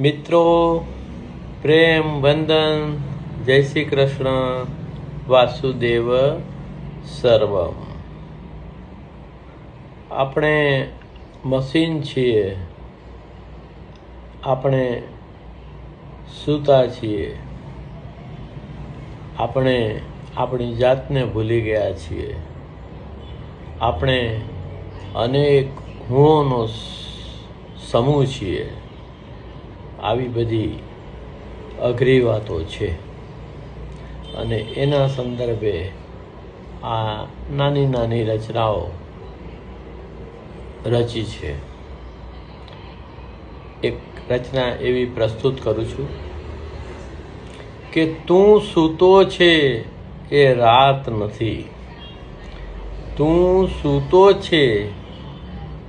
મિત્રો, પ્રેમ, વંદન, જય શ્રી કૃષ્ણ, વાસુદેવ સર્વમ. આપણે મશીન છીએ, આપણે સૂતા છીએ, આપણે આપણી જાતને ભૂલી ગયા છીએ, આપણે અનેક હુંઓનો સમૂહ છીએ. આવી બધી અઘરી વાતો છે. અને એના સંદર્ભે આ નાની નાની રચનાઓ રચી છે. એક રચના એવી પ્રસ્તુત કરું છું કે તું સૂતો છે એ રાત નથી. તું સૂતો છે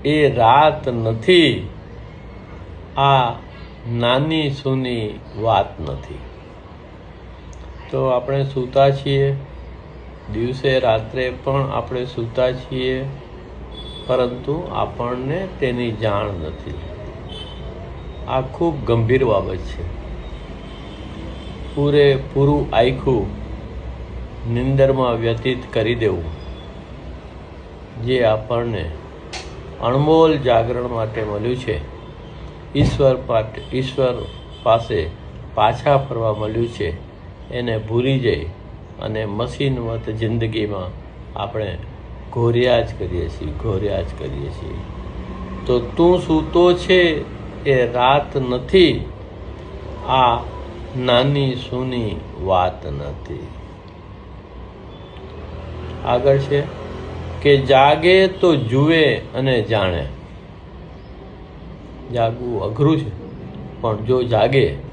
એ રાત નથી. આ નાની સૂની વાત નથી. તો આપણે સૂતા છીએ. દિવસે રાત્રે પણ આપણે સૂતા છીએ, પરંતુ આપણને તેની જાણ નથી. આ ખૂબ ગંભીર બાબત છે. પૂરેપૂરું આખું નિંદરમાં વ્યતીત કરી દેવું, જે આપણને અણમોલ જાગરણ માટે મળ્યું છે. ઈશ્વર ઈશ્વર પાસે પાછા ફરવા મળ્યું છે. એને ભૂલી જઈ અને મશીનવત જિંદગીમાં આપણે ઘોર્યા જ કરીએ છીએ, ઘોર્યા જ કરીએ છીએ. તો તું સૂતો છે એ રાત નથી? આ નાની સૂની વાત નથી. આગળ છે કે જાગે તો જુએ અને જાણે. જાગવું અઘરું છે. પણ જો જાગે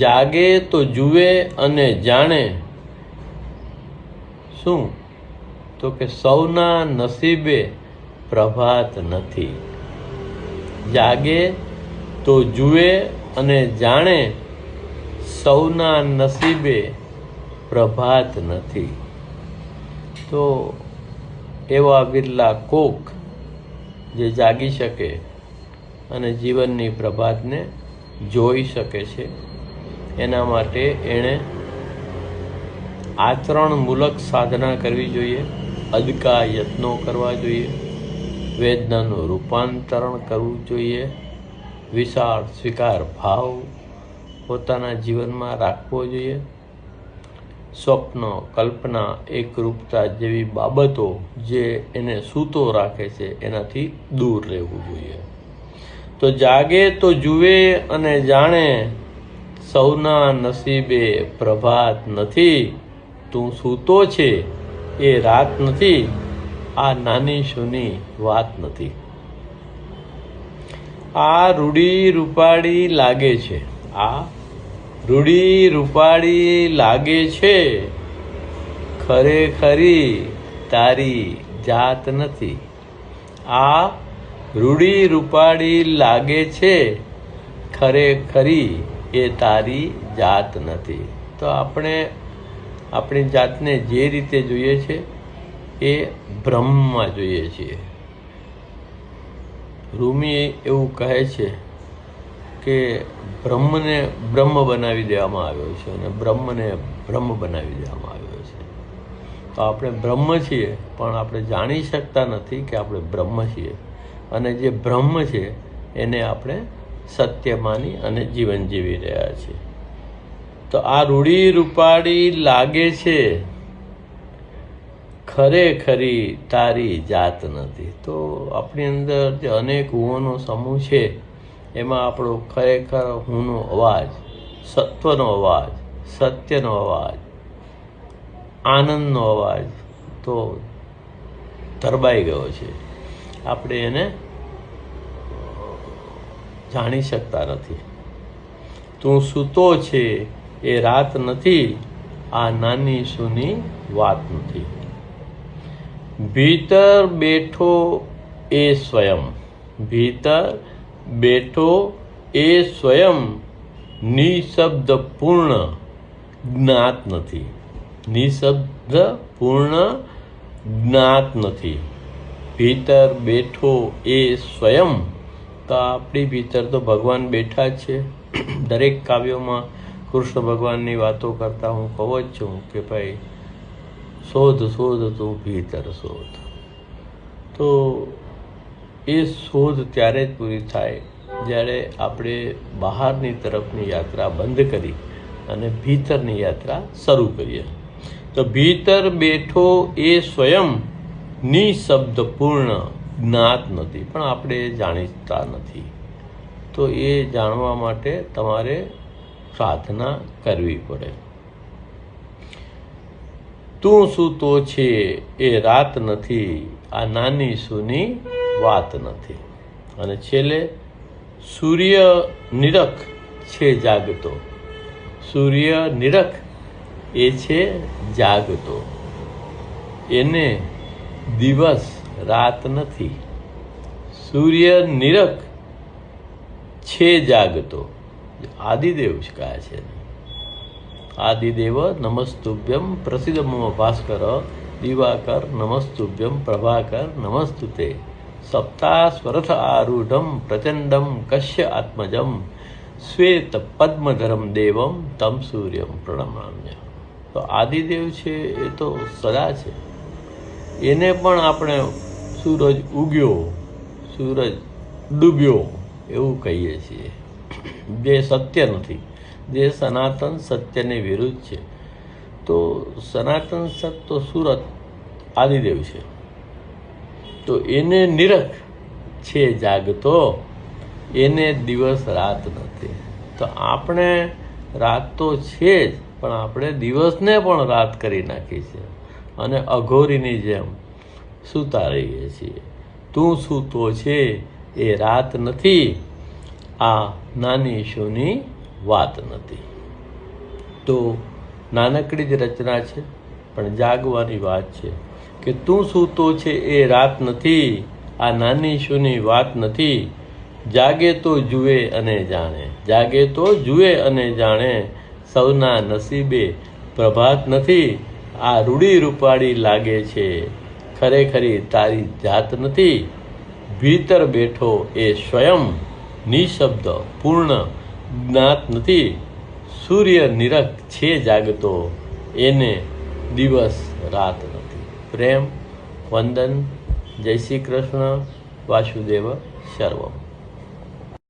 જાગે તો જુએ અને જાણે. શું? તો કે સૌના નસીબે પ્રભાત નથી. જાગે તો જુએ અને જાણે, સૌના નસીબે પ્રભાત નથી. તો એવા બિરલા કોક જે જાગી શકે અને જીવનની પ્રભાતને જોઈ શકે છે. એના માટે એણે આચરણમૂલક સાધના કરવી જોઈએ. અદકા યત્નો કરવા જોઈએ. વેદનાનું રૂપાંતરણ કરવું જોઈએ. વિશાળ સ્વીકાર ભાવ પોતાના જીવનમાં રાખવો જોઈએ. સ્વપ્ન, કલ્પના, એકરૂપતા જેવી બાબતો જે એને સૂતો રાખે છે, એનાથી દૂર રહેવું જોઈએ. તો જાગે તો જુએ અને જાણે, સૌના નસીબે પ્રભાત નથી, તું સૂતો છે, એ રાત નથી, આ નાની સૂની વાત નથી. આ રૂડી રૂપાળી લાગે છે, આ રૂડી રૂપાળી લાગે છે, ખરેખરી તારી જાત નથી. આ રૂડી રૂપાળી લાગે છે, ખરેખરી એ તારી જાત નથી. તો આપણે આપણી જાતને જે રીતે જોઈએ છે, એ બ્રહ્મમાં જોઈએ છીએ. રૂમી એવું કહે છે કે બ્રહ્મને બ્રહ્મ બનાવી દેવામાં આવ્યો છે અને બ્રહ્મને બ્રહ્મ બનાવી દેવામાં આવ્યો છે. તો આપણે બ્રહ્મ છીએ, પણ આપણે જાણી શકતા નથી કે આપણે બ્રહ્મ છીએ. અને જે બ્રહ્મ છે, એને આપણે સત્ય માની અને જીવન જીવી રહ્યા છીએ. તો આ રૂડી રૂપાળી લાગે છે, ખરેખરી તારી જાત નથી. તો આપણી અંદર જે અનેક હુઓનો સમૂહ છે, એમાં આપણો ખરેખર હુંનો અવાજ, સત્વનો અવાજ, સત્યનો અવાજ, આનંદનો અવાજ તો ધરબાઈ ગયો છે. આપણે એને જાણી શકતા નથી. તું સૂતો છે, એ રાત નથી, આ નાની સૂની વાત નથી. ભીતર બેઠો એ સ્વયં, ભીતર બેઠો એ સ્વયં, નિશબ્દ પૂર્ણ જ્ઞાત નથી. નિશબ્દ પૂર્ણ જ્ઞાત નથી. ભીતર બેઠો એ સ્વયં તો આપણી ભીતર તો ભગવાન બેઠા જ છે. દરેક કાવ્યોમાં કૃષ્ણ ભગવાનની વાતો કરતા હું કહું જ છું કે ભાઈ, શોધ શોધ તું ભીતર શોધ. તો એ શોધ ત્યારે જ પૂરી થાય જ્યારે આપણે બહારની તરફની યાત્રા બંધ કરી અને ભીતરની યાત્રા શરૂ કરીએ. તો ભીતર બેઠો એ સ્વયં નિશબ્દ પૂર્ણ જ્ઞાત નથી, પણ આપણે એ જાણીતા નથી. તો એ જાણવા માટે તમારે સાધના કરવી પડે. તું શું તો છે એ રાત નથી, આ નાની સુની વાત નથી. અને છેલ્લે, સૂર્ય નિરખ છે જાગતો. સૂર્ય નિરખ એ છે જાગતો. એને દિવસ, રાત નથી. સૂર્ય નિરખ છે જાગતો. આદિદેવ કહે છે આદિદેવ નમસ્તુભ્યમ પ્રસિદ્ધ ભાસ્કર દિવાકર નમસ્તુભ્યમ પ્રભાકર નમસ્તુતે. સપ્તાસ્વરથ આરૂઢમ પ્રચંડમ કશ્ય આત્મજમ શ્વેત પદ્મધરમ દેવમ તમ સૂર્યમ પ્રણમામ્ય તો આદિદેવ છે એ તો સદા છે. એને પણ આપણે સૂરજ ઉગ્યો, સૂરજ ડૂબ્યો એવું કહીએ છીએ. જે સત્ય નથી, જે સનાતન સત્યની વિરુદ્ધ છે. તો સનાતન સત તો સુરત આદિદેવ છે. તો એને નિરખ છે જાગતો, એને દિવસ રાત નથી. તો આપણે રાત તો છે જ, પણ આપણે દિવસને પણ રાત કરી નાખી છે. અને અઘોરીની જેમ સૂતા રહીએ છીએ. તું સૂતો છે એ રાત નથી, આ નાની શુની વાત નથી. તો નાનકડી જ રચના છે, પણ જાગવાની વાત છે કે તું સૂતો છે એ રાત નથી, આ નાની શુની વાત નથી. જાગે તો જુએ અને જાણે, જાગે તો જુએ અને જાણે, સૌના નસીબે પ્રભાત નથી. આ રૂડી રૂપાળી લાગે છે. ખરેખરી તારી જાત નથી. ભીતર બેઠો એ સ્વયં નિશબ્દ, પૂર્ણ જ્ઞાત નથી. સૂર્ય નિરખ છે જાગતો, એને દિવસ રાત નથી. પ્રેમ, વંદન, જય શ્રી કૃષ્ણ, વાસુદેવ, સર્વમ.